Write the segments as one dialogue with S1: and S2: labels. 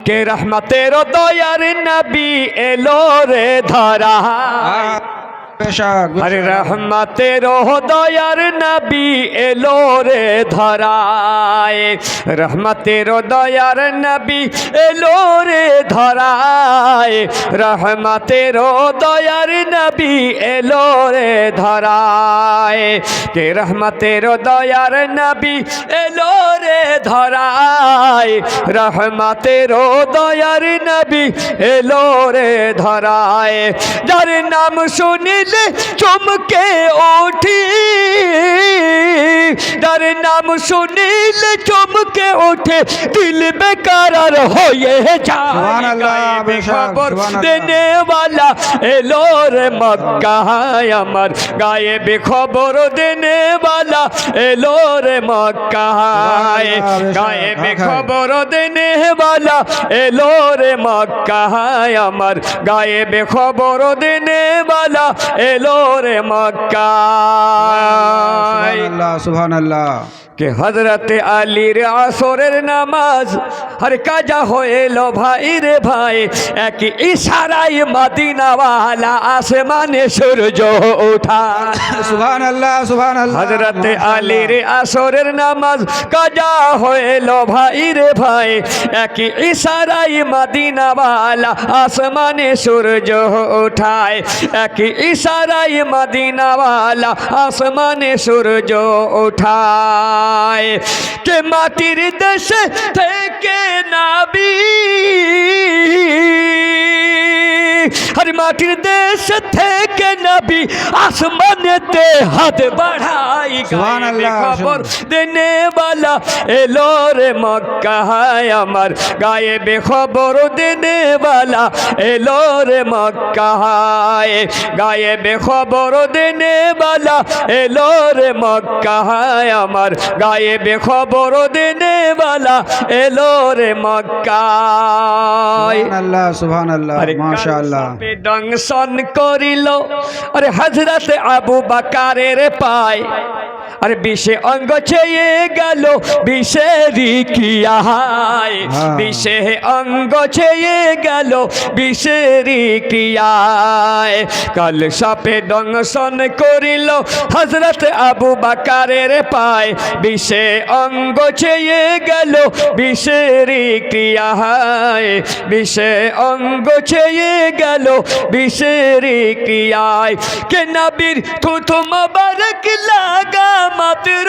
S1: কে রহমতের দয়ার নবী এলো রে ধরা। আরে রহমতের দয়ার নবী এলো রে ধরায়। রহমতের দয়ার নবী এলো রে ধরায়। রহমতের দয়ার নবী এলো রে ধরায়। কে রহমতের দয়ার নবী এলো রে ধরায়। রহমতের দয়ার নবী এলো রে ধরায়। যার নাম শুনিলে চমকে ওঠি যার নাম শুনিলে চমকে ওঠে দিল বেকার হয়ে যায়
S2: সুবহানাল্লাহ,
S1: গায়ে
S2: বেশক,
S1: খবর
S2: সুবহানাল্লাহ।
S1: দেনে वाला এলো রে মক্কায় আমার গায়ে বেখবর দেনে वाला এলো রে মক্কায়
S2: সুবহানাল্লাহ,
S1: গায়ে
S2: বেশক,
S1: বেখবর দেনে वाला এলো রে মক্কায় আমার গায়ে বেখবর দেনে वाला এলো রে মক্কায়।
S2: সুবহানাল্লাহ সুবহানাল্লাহ।
S1: কে হজরত আলীর আসরের নামাজ হর কাজা হয়েল ভাই রে ভাই এক ইশারায় মদিনাওয়ালা আসমানে সূর্য ওঠা
S2: সুবহানাল্লাহ সুবহানাল্লাহ
S1: হজরত আলীর আসরের নামাজ কাজা হয়েল ভাই রে ভাই এক ইশারায় মদিনাওয়ালা আসমানে সূর্য ওঠায় এক ইশারায় মদিনাওয়ালা আসমানে সূর্য ওঠায় কে মাটির দেশে থেকে নাবি। হর মাটির দেশ থেকে নবী আসমানেতে হাত বাড়াই খবর দেনে বালা এলো রে মক্কায় আমার গায়ে বেখবর দেনে বালা এলো রে মক্কায় গায়ে বেখবর দেনে বালা এলো রে মক্কায় আমার গায়ে বেখবর দেনে বালা এলো রে মক্কায়
S2: সুবহানাল্লাহ সুবহানাল্লাহ
S1: আরে
S2: মাশাআল্লাহ
S1: দংশন করিল। আরে হজরত আবু বাকারের পায়। আরে বিষে অঙ্গ চেয়ে গেল বিষেরি ক্রিয়ায়
S2: হ্যাঁ।
S1: বিষে অঙ্গ চেয়ে গেল বিষেরি ক্রিয়ায় কাল সাপে দংশন করিল হজরত আবু বাকারের পায়। বিষে অঙ্গ চেয়ে গেল বিষেরি ক্রিয়ায় বিষে অঙ্গ চেয়ে গেল বিষেরি ক্রিয়ায় কে নবীর থুথু মোবারক লাগা মাত্র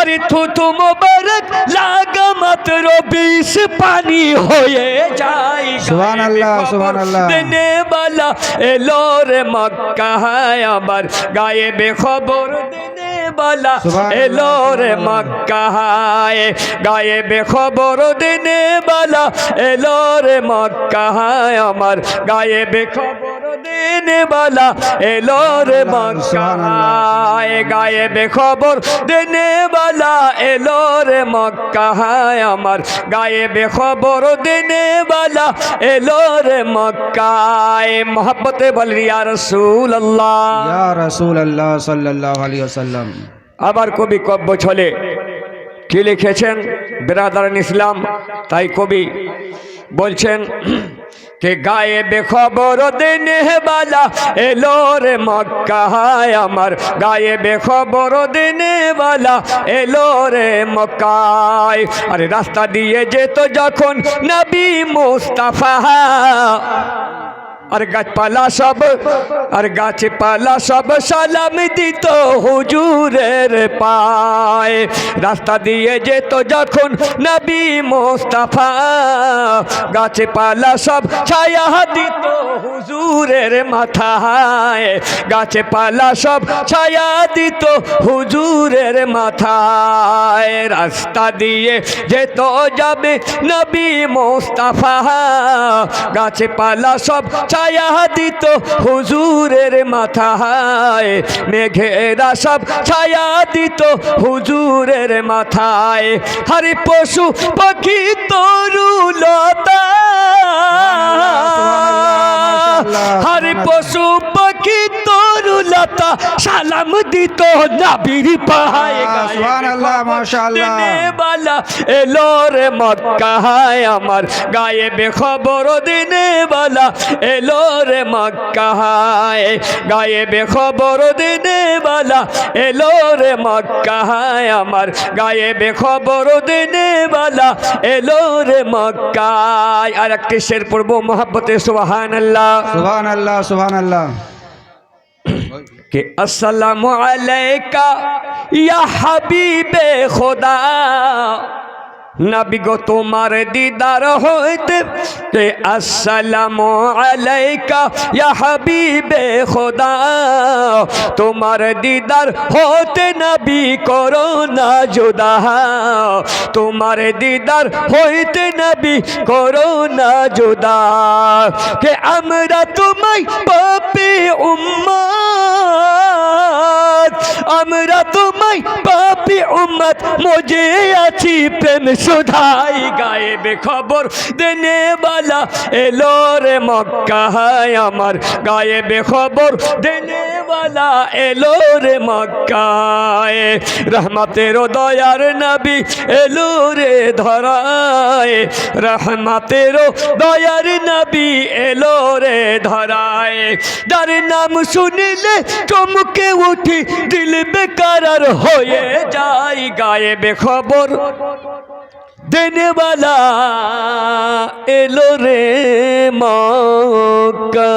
S1: আরে থুথু মোবারক লাগা মাত্র বিষ পানি হয়ে যায়।
S2: সুবহানাল্লাহ, সুবহানাল্লাহ।
S1: দেনে বালা এলো রে মক্কায় আমার গায়ে বেখবর দেনে বালা এলো রে
S2: সুবহানাল্লাহ।
S1: মক্কায়। গায়ে বেখবর দেনে বালা এলো রে মক্কায় আমার গায়ে বেখবর দেনে বালা এলো রে মক্কায়। গায়ে বেখবর দেনে বালা এলো রে মক্কায়। আমার গায়ে বেখবর দেনে বালা এলো রে মক্কায়। মোহব্বতে বল ইয়া রসুল আল্লাহ
S2: ইয়া রাসূলুল্লাহ সাল্লাল্লাহু আলাইহি ওয়াসাল্লাম।
S1: আবার কবি কব্য ছলে। কি লিখেছেন? বেরাদারান ইসলাম। তাই কবি বলছেন কে গায়ে বেখবর দিনে বালা এলো রে মক্কায় আমার। গায়ে বেখবর দিনে বালা এলো রে মক্কায়। আরে রাস্তা দিয়ে যেত যখন নবী মুস্তাফা। আর গাছপালা সব, আর গাছপালা সব সালাম দিত হুজুরের পায়। রাস্তা দিয়ে যেত যখন নবী মোস্তাফা, গাছপালা সব ছায়া দিত হুজুরের মাথায়। গাছপালা সব ছায়া দিত হুজুরের মাথায়। রাস্তা দিয়ে যেত যাবে নবী মোস্তাফা, গাছপালা সব ছায়া দিত হুজুরের মাথায়। মেঘেরা সব ছায়া দিত হুজুরের মাথায়। হরি পশু পাখি তরুলতা। হরি পশু পাখি তরুলতা। লতা সালাম দিত নাবির পাহায়
S2: মাশাআল্লাহ।
S1: বালা এলো রে মক্কায় আমার গায়ে বেখবর দিনে বালা। এলো রে মক্কায় গায়ে বেখবর দিনে বালা। এলো রে মক্কায় আমার গায়ে বেখবর দিনে বালা। এলো রে মক্কায়। আর একটি শের পড়ব মোহাব্বতে সুবাহান আল্লাহ
S2: সুবহান আল্লাহ সুবহান আল্লাহ
S1: کہ السلام علیکہ یا حبیب خدا নবী গো, তোমার দিদার হইতে তে আসসালামু আলাইকা, ইয়া হাবিবে খোদা। তোমার দিদার হতে নবী করো না জুদা। তোমার দিদার হইতে নবী করো না জুদা। কে আমরা তোমায় পাপি উম্মত আমরা তোমায় পাপি উম্মত মজে আছি প্রেম সুধাই গায়ে বেখবর দেনে বালা এলো রে মক্কায় আমার। গায়ে বেখবর দেনে বালা এলো রে মক্কায়। রহমতের দয়ার নবী এলো রে ধরায়। রহমতের দয়ার নবী এলো রে ধরায়। যার নাম শুনিলে চমকে উঠি, দিল বেকার হয়ে যায়। গায়ে বেখবর দেনেওয়ালা এলো রে মক্কা।